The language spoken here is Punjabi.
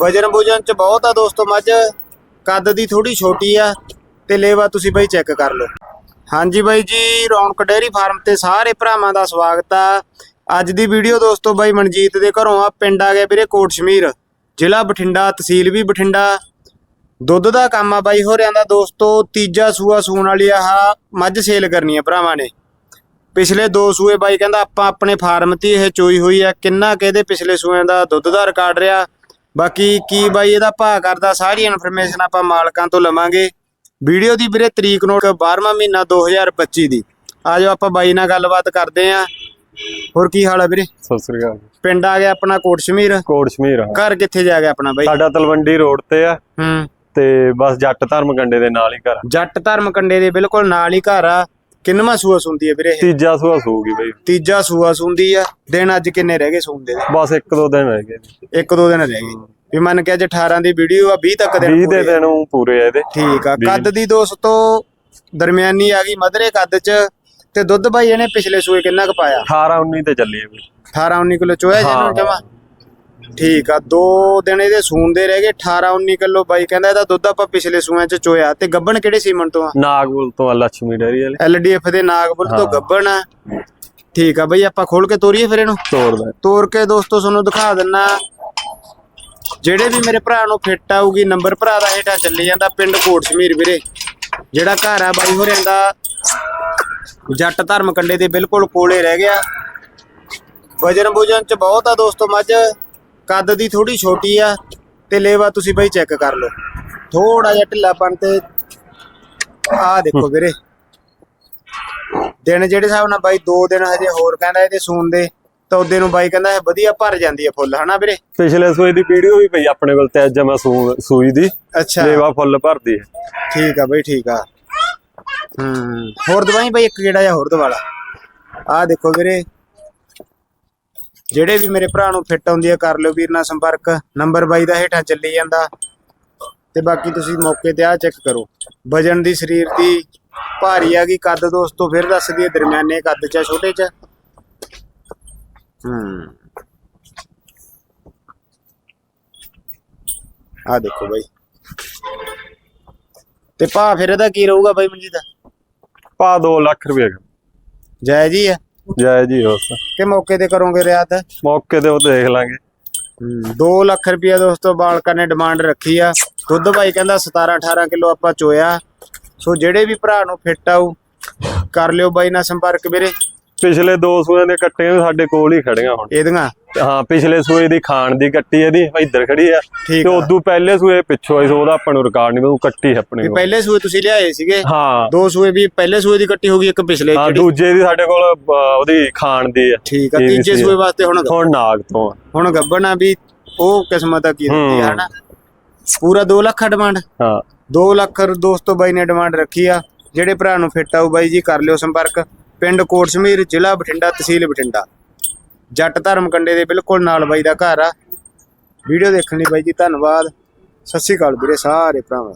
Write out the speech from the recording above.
ਵਜਨ ਵੁਜਨ ਚ ਬਹੁਤ ਆ ਦੋਸਤੋ ਮੱਝ। ਕੱਦ ਦੀ ਥੋੜੀ ਛੋਟੀ ਆ, ਤੇ ਲੇਵਾ ਤੁਸੀਂ ਬਾਈ ਚੈੱਕ ਕਰ ਲਓ। ਹਾਂਜੀ ਬਾਈ ਜੀ, ਰੌਣਕ ਡੇਅਰੀ ਫਾਰਮ ਤੇ ਸਾਰੇ ਭਰਾਵਾਂ ਦਾ ਸਵਾਗਤ ਆ। ਅੱਜ ਦੀ ਵੀਡੀਓ ਦੋਸਤੋ ਬਾਈ ਮਨਜੀਤ ਦੇ ਘਰੋਂ ਆ, ਪਿੰਡ ਆ ਗਿਆ ਵੀਰੇ ਕੋਟ ਸ਼ਮੀਰ ਜ਼ਿਲ੍ਹਾ ਬਠਿੰਡਾ, ਤਹਿਸੀਲ ਵੀ ਬਠਿੰਡਾ। ਦੁੱਧ ਦਾ ਕੰਮ ਆ ਬਾਈ ਹੋਰਿਆਂ ਦਾ ਦੋਸਤੋ, ਤੀਜਾ ਸੂਆ ਸੂਣ ਵਾਲੀ ਆਹ ਮੱਝ ਸੇਲ ਕਰਨੀ ਆ ਭਰਾਵਾਂ ਨੇ। ਪਿਛਲੇ ਦੋ ਸੂਏ ਬਾਈ ਕਹਿੰਦਾ ਆਪਾਂ ਆਪਣੇ ਫਾਰਮ ਤੇ ਇਹ ਚੋਈ ਹੋਈ ਆ, ਕਿੰਨਾ ਕਿਹਦੇ ਪਿਛਲੇ ਸੂਆਂ ਦਾ ਦੁੱਧ ਦਾ ਰਿਕਾਰਡ ਰਿਹਾ। ਬਾਕੀ ਕੀ ਬਾਈ ਇਹਦਾ ਭਾਅ ਕਰਦਾ ਸਾਰੀ ਇਨਫੋਰਮੇਸ਼ਨ ਆਪਾਂ ਮਾਲਕਾਂ ਤੋਂ ਲਵਾਂਗੇ। ਵੀਡੀਓ ਦੀ ਵੀਰੇ ਤਰੀਕ ਨੋਟ 12ਵਾਂ ਮਹੀਨਾ 2025 ਦੀ। ਆਜੋ ਆਪਾਂ ਬਾਈ ਨਾਲ ਗੱਲਬਾਤ ਕਰਦੇ ਆਂ। ਹੋਰ ਕੀ ਹਾਲ ਆ ਵੀਰੇ? ਸਤਿ ਸ੍ਰੀ ਅਕਾਲ ਪਿੰਡ ਆ ਗਿਆ ਆਪਣਾ ਕੋਟ ਸ਼ਮੀਰ ਕੋਟ ਸ਼ਮੀਰ ਆ। ਘਰ ਕਿੱਥੇ ਜਾ ਗਿਆ ਆਪਣਾ ਬਾਈ? ਸਾਡਾ ਤਲਵੰਡੀ ਰੋਡ ਤੇ ਆ। ਹੂੰ। ਤੇ ਬਸ ਜੱਟ ਧਰਮ ਕੰਡੇ ਦੇ ਨਾਲ ਹੀ ਘਰ। ਜੱਟ ਧਰਮ ਕੰਡੇ ਦੇ ਬਿਲਕੁਲ ਨਾਲ ਹੀ ਘਰ ਆ। ਕਿੰਨਵਾਂ ਸੂਆ ਸੁੰਦੀ ਹੈ ਵੀਰੇ ਇਹ? ਤੀਜਾ ਸੁਆ ਸੂਗੀ ਬਈ। ਤੀਜਾ ਸੂਆ ਸੁੰਦੀ ਆ। ਦਿਨ ਅੱਜ ਕਿੰਨੇ ਰਹਿ ਗਏ ਸੂੰਦੇ ਦੇ? ਬਸ ਇੱਕ ਦੋ ਦਿਨ ਰਹਿ ਗਏ। ਇੱਕ ਦੋ ਦਿਨ ਰਹਿ ਗਏ। ਵੀ ਮੰਨ ਕੇ ਅੱਜ 18 ਦੀ ਵੀਡੀਓ ਆ 20 ਤੱਕ ਦਿਨ 20 ਦੇ ਪੂਰੇ ਆ। ਦਿਨ ਊਂ ਪੂਰੇ ਆ ਇਹਦੇ। ਠੀਕ ਆ। ਵੀਹ। ਕੱਦ ਦੀ ਦੋਸਤੋ ਦਰਮਿਆਨੀ ਆ ਗਈ ਮਧਰੇ ਕੱਦ ਚ। ਤੇ ਦੁੱਧ ਬਾਈ ਇਹਨੇ ਪਿਛਲੇ ਸੂਏ ਕਿੰਨਾ ਕੁ ਪਾਇਆ? 18 19 ਤੇ ਚੱਲੀ ਆ ਬਈ। 18 19 ਕਿਲੋ ਚੋਇਆ ਜਿਹਨੂੰ ਹਾਂ। ਜਮਾ? ਠੀਕ ਆ ਦੋ ਦਿਨ ਇਹਦੇ ਸੂਣ ਦੇ ਰਹਿ ਗਏ 18 19 ਕਿਲੋ ਬਾਈ ਕਹਿੰਦਾ ਇਹਦਾ ਦੁੱਧ ਆਪਾਂ ਪਿਛਲੇ ਸੂਆਂ ਚ ਚੋਇਆ। ਤੇ ਗੱਬਣ ਕਿਹੜੇ ਸੀਮਨ ਤੋਂ ਆ? ਨਾਗਪੁਰ ਤੋਂ ਆ ਲక్ష్ਮੀ ਡੈਰੀ ਵਾਲੇ। ਐਲਡੀਐਫ ਦੇ ਨਾਗਪੁਰ ਤੋਂ। ਗੱਬਣ ਆ। ਠੀਕ ਆ ਬਈ ਆਪਾਂ ਖੋਲ ਕੇ ਤੋਰੀਏ ਫਿਰ ਇਹਨੂੰ? ਤੋੜਦਾ ਤੋਰ ਕੇ ਦੋਸਤੋ ਤੁਹਾਨੂੰ ਦਿਖਾ ਦਿੰਨਾ। ਜਿਹੜੇ ਵੀ ਮੇਰੇ ਭਰਾ ਨੂੰ ਫਿੱਟ ਆਊਗੀ ਨੰਬਰ ਭਰਾ ਦਾ ਹੇਠਾਂ ਚੱਲੀ ਜਾਂਦਾ ਪਿੰਡ ਕੋਟ ਸ਼ਮੀਰ ਵੀਰੇ। ਜਿਹੜਾ ਘਰ ਆ ਬਾਈ ਹੋਰਿਆਂ ਦਾ ਜੱਟ ਧਰਮ ਕੰਡੇ ਦੇ ਬਿਲਕੁਲ ਕੋਲੇ ਰਹਿ ਗਿਆ। ਵਜਨ ਵੁਜਨ ਚ ਬਹੁਤ ਆ ਦੋਸਤੋ ਮੱਝ। ਕੱਦ ਦੀ ਥੋੜੀ ਛੋਟੀ ਆ ਤੇ ਲੇਵਾ ਤੁਸੀਂ ਬਾਈ ਚੈੱਕ ਕਰ ਲਓ। ਥੋੜਾ ਜਿਹਾ ਢਿੱਲਾਪਨ ਤੇ ਆਹ ਦੇਖੋ ਵੀਰੇ। ਦਿਨ ਜਿਹੜੇ ਹਿਸਾਬ ਨਾਲ ਬਾਈ 2 ਦਿਨ ਹਜੇ ਹੋਰ ਕਹਿੰਦਾ ਇਹਦੇ ਸੂਣ ਦੇ ਤਾਂ ਉਹਦੇ ਨੂੰ ਬਾਈ ਕਹਿੰਦਾ ਵਧੀਆ ਭਰ ਜਾਂਦੀ ਹੈ ਫੁੱਲ ਹਨਾ ਵੀਰੇ? ਪਿਛਲੇ ਸੂਏ ਦੀ ਵੀਡੀਓ ਵੀ ਪਈ ਆਪਣੇ ਕੋਲ ਤੇ ਅੱਜ ਮੈਂ ਸੂਈ ਦੀ। ਅੱਛਾ। ਲੇਵਾ ਫੁੱਲ ਭਰਦੀ ਹੈ ਠੀਕ ਆ ਬਈ ਠੀਕ ਆ। ਹੂੰ ਹੋਰ ਦਵਾਈ ਬਈ ਇੱਕ ਗੇੜਾ ਜਾਂ ਹੋਰ ਦਵਾਲਾ ਆਹ ਦੇਖੋ ਵੀਰੇ। ਜਿਹੜੇ ਵੀ ਮੇਰੇ ਭਰਾ ਨੂੰ ਫਿੱਟ ਆਉਂਦੀ ਹੈ ਕਰ ਲਿਓ ਵੀਰ ਨਾਲ ਸੰਪਰਕ। ਨੰਬਰ ਬਾਈ ਦਾ ਹੇਠਾਂ ਚੱਲੀ ਜਾਂਦਾ। ਤੇ ਬਾਕੀ ਤੁਸੀਂ ਮੌਕੇ ਤੇ ਆ ਚੈੱਕ ਕਰੋ। ਵਜਨ ਦੀ ਸਰੀਰ ਦੀ ਭਾਰੀ ਆ ਗਈ ਕੱਦ ਦੋਸਤੋ ਫਿਰ ਦੱਸ ਦਈਏ ਦਰਮਿਆਨੇ ਕੱਦ ਚ ਆ, ਛੋਟੇ ਚ। ਹੂੰ। ਆ ਦੇਖੋ ਬਾਈ। ਤੇ ਭਾ ਫਿਰ ਇਹਦਾ ਕੀ ਰਹੂਗਾ ਬਾਈ ਮੰਜੀ ਦਾ ਪਾ 2 ਲੱਖ ਰੁਪਏ ਜੈ ਜੀ ਆ। ਜੈ ਜੀ ਉਸ। ਕਿ ਮੌਕੇ ਤੇ ਕਰੋਗੇ ਰਿਆਤ? ਮੌਕੇ ਤੇ ਉਹ ਦੇਖ ਲਾਂਗੇ। 2 ਲੱਖ ਰੁਪਇਆ ਦੋਸਤੋ ਬਾਲਕਾ ਨੇ ਡਿਮਾਂਡ ਰੱਖੀ ਆ। ਦੁੱਧ ਬਾਈ ਕਹਿੰਦਾ 17 18 ਕਿਲੋ ਆਪਾਂ ਚੋਇਆ। ਸੋ ਜਿਹੜੇ ਵੀ ਭਰਾ ਨੂੰ ਫਿੱਟ ਆਊ ਕਰ ਲਿਓ ਬਾਈ ਨਾਲ ਸੰਪਰਕ ਵੀਰੇ। ਪਿਛਲੇ ਦੋ ਸੂਏ ਦੇ ਕੱਟੇ ਸਾਡੇ ਕੋਲ ਹੀ ਖੜੀਆਂ ਹੁਣ। ਇਹਦੀਆਂ? ਹਾਂ ਪਿਛਲੇ ਸੂਏ ਦੀ ਖਾਣ ਦੀ ਕੱਟੀ ਇਹਦੀ ਇੱਧਰ ਖੜੀ ਆ। ਤੇ ਉਦੋਂ ਪਹਿਲੇ ਸੂਏ ਪਿੱਛੋਂ ਆਈ ਸੋ ਉਹਦਾ ਆਪਾਂ ਨੂੰ ਰਿਕਾਰਡ ਨਹੀਂ ਉਹ ਕੱਟੀ ਹੈ ਆਪਣੇ ਕੋਲ। ਪਹਿਲੇ ਸੂਏ ਤੁਸੀਂ ਲਿਆਏ ਸੀਗੇ? ਹਾਂ। ਦੋ ਸੂਏ ਵੀ ਪਹਿਲੇ ਸੂਏ ਦੀ ਕੱਟੀ ਹੋ ਗਈ ਇੱਕ ਪਿਛਲੇ ਹਾਂ ਦੂਜੇ ਦੀ ਸਾਡੇ ਕੋਲ ਉਹਦੀ ਖਾਣ ਦੀ ਆ। ਠੀਕ ਆ ਤੀਜੇ। ਸੂਏ ਵਾਸਤੇ ਹੁਣ ਹੁਣ ਨਾਗ ਤੋਂ। ਹੁਣ ਗੱਬਣ ਵੀ ਉਹ ਕਿਸਮਤ ਆ ਕੀ ਆ ਹੂੰ। ਹਨਾ? ਪੂਰਾ 2 ਲੱਖ ਡਿਮਾਂਡ ਹਾਂ। 2 ਲੱਖ ਦੋਸਤੋ ਬਾਈ ਨੇ ਡਿਮਾਂਡ ਰੱਖੀ ਆ ਜਿਹੜੇ ਭਰਾ ਨੂੰ ਫਿੱਟ ਆਊ ਬਾਈ ਜੀ ਕਰ ਲਿਓ ਸੰਪਰਕ। ਪਿੰਡ ਕੋਟ ਸਮੀਰ ਜ਼ਿਲ੍ਹਾ ਬਠਿੰਡਾ, ਤਹਿਸੀਲ ਬਠਿੰਡਾ। ਜੱਟ ਧਰਮ ਕੰਡੇ ਦੇ ਬਿਲਕੁਲ ਨਾਲ ਬਾਈ ਦਾ ਘਰ ਆ। ਵੀਡੀਓ ਦੇਖਣ ਲਈ ਬਾਈ ਜੀ, ਧੰਨਵਾਦ। ਸਤਿ ਸ਼੍ਰੀ ਅਕਾਲ ਵੀਰੇ, ਸਾਰੇ ਭਰਾਵਾਂ